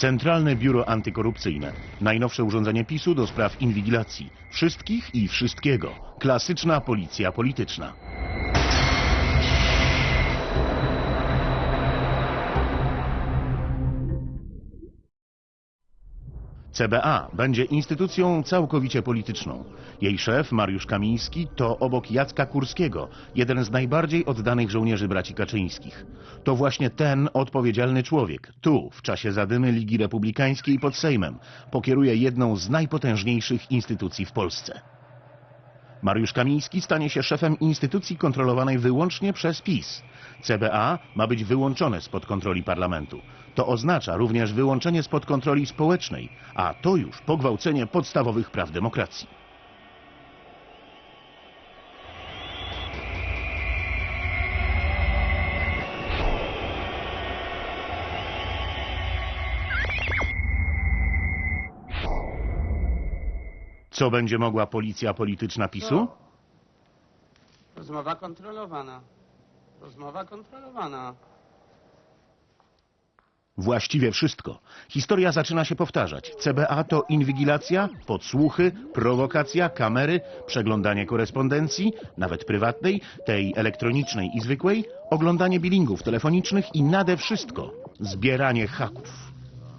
Centralne Biuro Antykorupcyjne. Najnowsze urządzenie PiSu do spraw inwigilacji. Wszystkich i wszystkiego. Klasyczna policja polityczna. CBA będzie instytucją całkowicie polityczną. Jej szef, Mariusz Kamiński, to obok Jacka Kurskiego, jeden z najbardziej oddanych żołnierzy braci Kaczyńskich. To właśnie ten odpowiedzialny człowiek, tu, w czasie zadymy Ligi Republikańskiej pod Sejmem, pokieruje jedną z najpotężniejszych instytucji w Polsce. Mariusz Kamiński stanie się szefem instytucji kontrolowanej wyłącznie przez PiS. CBA ma być wyłączone spod kontroli parlamentu. To oznacza również wyłączenie spod kontroli społecznej, a to już pogwałcenie podstawowych praw demokracji. Co będzie mogła policja polityczna PiSu? No. Rozmowa kontrolowana. Rozmowa kontrolowana. Właściwie wszystko. Historia zaczyna się powtarzać. CBA to inwigilacja, podsłuchy, prowokacja, kamery, przeglądanie korespondencji, nawet prywatnej, tej elektronicznej i zwykłej, oglądanie billingów telefonicznych i nade wszystko zbieranie haków.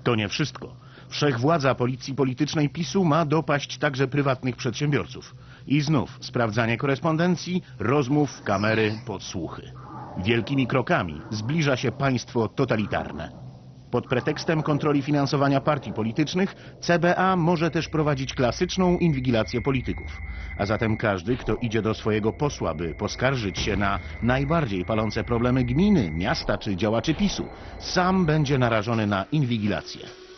To nie wszystko. Wszechwładza policji politycznej PiSu ma dopaść także prywatnych przedsiębiorców. I znów sprawdzanie korespondencji, rozmów, kamery, podsłuchy. Wielkimi krokami zbliża się państwo totalitarne. Pod pretekstem kontroli finansowania partii politycznych CBA może też prowadzić klasyczną inwigilację polityków. A zatem każdy, kto idzie do swojego posła, by poskarżyć się na najbardziej palące problemy gminy, miasta czy działaczy PiSu, sam będzie narażony na inwigilację.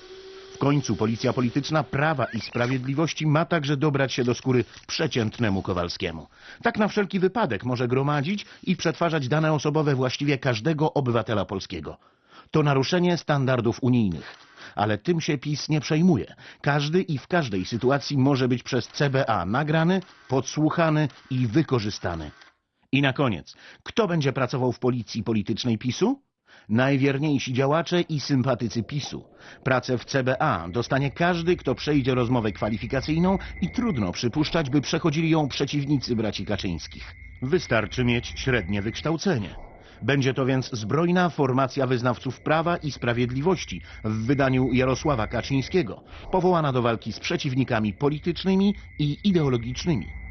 W końcu policja polityczna Prawa i Sprawiedliwości ma także dobrać się do skóry przeciętnemu Kowalskiemu. Tak na wszelki wypadek może gromadzić i przetwarzać dane osobowe właściwie każdego obywatela polskiego. To naruszenie standardów unijnych. Ale tym się PiS nie przejmuje. Każdy i w każdej sytuacji może być przez CBA nagrany, podsłuchany i wykorzystany. I na koniec, kto będzie pracował w policji politycznej PiSu? Najwierniejsi działacze i sympatycy PiSu. Pracę w CBA dostanie każdy, kto przejdzie rozmowę kwalifikacyjną i trudno przypuszczać, by przechodzili ją przeciwnicy braci Kaczyńskich. Wystarczy mieć średnie wykształcenie. Będzie to więc zbrojna formacja wyznawców prawa i sprawiedliwości w wydaniu Jarosława Kaczyńskiego, powołana do walki z przeciwnikami politycznymi i ideologicznymi.